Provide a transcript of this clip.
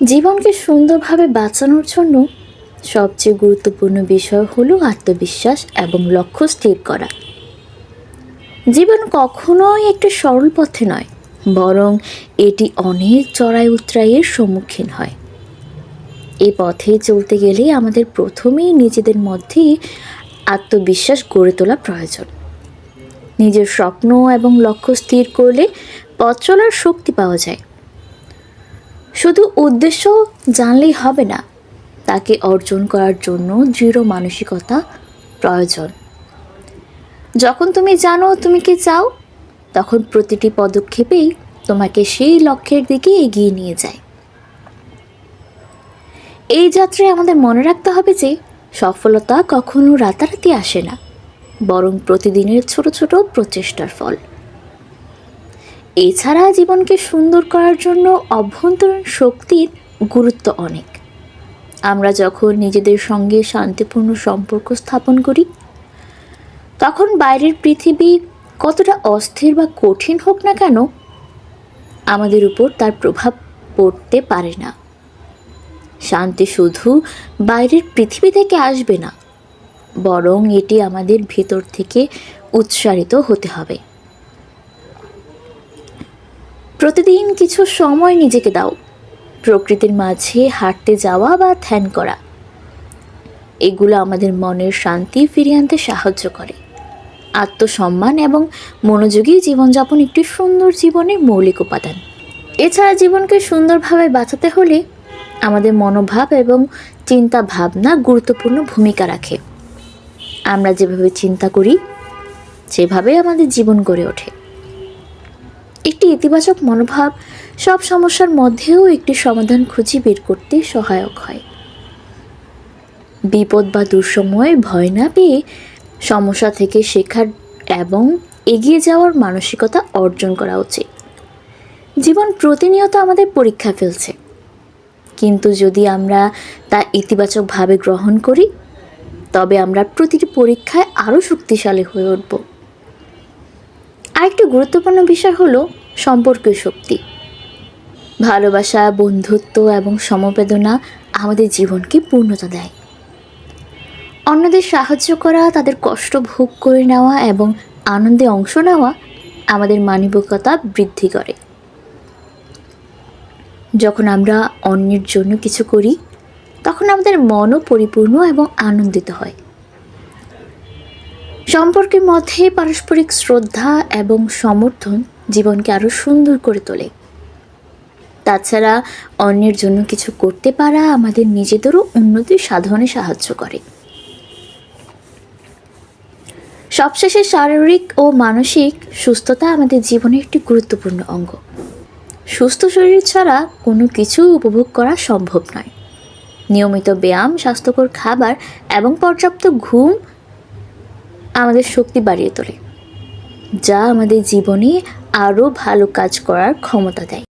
জীবনকে সুন্দরভাবে বাঁচানোর জন্য সবচেয়ে গুরুত্বপূর্ণ বিষয় হলো আত্মবিশ্বাস এবং লক্ষ্য স্থির করা। জীবন কখনোই একটি সরল পথে নয়, বরং এটি অনেক চড়াই উতরাইয়ের সম্মুখীন হয়। এই পথে চলতে গেলে আমাদের প্রথমেই নিজেদের মধ্যেই আত্মবিশ্বাস গড়ে তোলা প্রয়োজন। নিজের স্বপ্ন এবং লক্ষ্য স্থির করলে পথ চলার শক্তি পাওয়া যায়। শুধু উদ্দেশ্য জানলেই হবে না, তাকে অর্জন করার জন্য দৃঢ় মানসিকতা প্রয়োজন। যখন তুমি জানো তুমি কি চাও, তখন প্রতিটি পদক্ষেপেই তোমাকে সেই লক্ষ্যের দিকে এগিয়ে নিয়ে যায়। এই যাত্রায় আমাদের মনে রাখতে হবে যে সফলতা কখনো রাতারাতি আসে না, বরং প্রতিদিনের ছোট ছোট প্রচেষ্টার ফল। এছাড়া জীবনকে সুন্দর করার জন্য অভ্যন্তরীণ শক্তির গুরুত্ব অনেক। আমরা যখন নিজেদের সঙ্গে শান্তিপূর্ণ সম্পর্ক স্থাপন করি, তখন বাইরের পৃথিবী কতটা অস্থির বা কঠিন হোক না কেন, আমাদের উপর তার প্রভাব পড়তে পারে না। শান্তি শুধু বাইরের পৃথিবী থেকে আসবে না, বরং এটি আমাদের ভেতর থেকে উৎসারিত হতে হবে। প্রতিদিন কিছু সময় নিজেকে দাও। প্রকৃতির মাঝে হাঁটতে যাওয়া বা ধ্যান করা। এগুলো আমাদের মনের শান্তি ফিরিয়ে আনতে সাহায্য করে। আত্মসম্মান এবং মনোযোগী জীবনযাপন একটি সুন্দর জীবনের মৌলিক উপাদান। এছাড়া জীবনকে সুন্দরভাবে বাঁচাতে হলে আমাদের মনোভাব এবং চিন্তা ভাবনা গুরুত্বপূর্ণ ভূমিকা রাখে। আমরা যেভাবে চিন্তা করি সেভাবে আমাদের জীবন গড়ে ওঠে। একটি ইতিবাচক মনোভাব সব সমস্যার মধ্যেও একটি সমাধান খুঁজে বের করতে সহায়ক হয়। বিপদ বা দুঃসময়ে ভয় না পেয়ে সমস্যা থেকে শেখার এবং এগিয়ে যাওয়ার মানসিকতা অর্জন করা উচিত। জীবন প্রতিনিয়ত আমাদের পরীক্ষা ফেলছে। কিন্তু যদি আমরা তা ইতিবাচকভাবে গ্রহণ করি, তবে আমরা প্রতিটি পরীক্ষায় আরও শক্তিশালী হয়ে উঠব। আরেকটি গুরুত্বপূর্ণ বিষয় হলো সম্পর্কীয় শক্তি। ভালোবাসা, বন্ধুত্ব এবং সমবেদনা আমাদের জীবনকে পূর্ণতা দেয়। অন্যদের সাহায্য করা, তাদের কষ্ট ভোগ করে নেওয়া এবং আনন্দে অংশ নেওয়া আমাদের মানবিকতা বৃদ্ধি করে। যখন আমরা অন্যের জন্য কিছু করি, তখন আমাদের মনও পরিপূর্ণ এবং আনন্দিত হয়। সম্পর্কের মধ্যে পারস্পরিক শ্রদ্ধা এবং সমর্থন জীবনকে আরও সুন্দর করে তোলে। তাছাড়া অন্যের জন্য কিছু করতে পারা আমাদের নিজেদেরও উন্নতি সাধনে সাহায্য করে। সবশেষে শারীরিক ও মানসিক সুস্থতা আমাদের জীবনের একটি গুরুত্বপূর্ণ অঙ্গ। সুস্থ শরীর ছাড়া কোনো কিছু উপভোগ করা সম্ভব নয়। নিয়মিত ব্যায়াম, স্বাস্থ্যকর খাবার এবং পর্যাপ্ত ঘুম আমাদের শক্তি বাড়িয়ে তোলে যা আমাদের জীবনে আরও ভালো কাজ করার ক্ষমতা দেয়।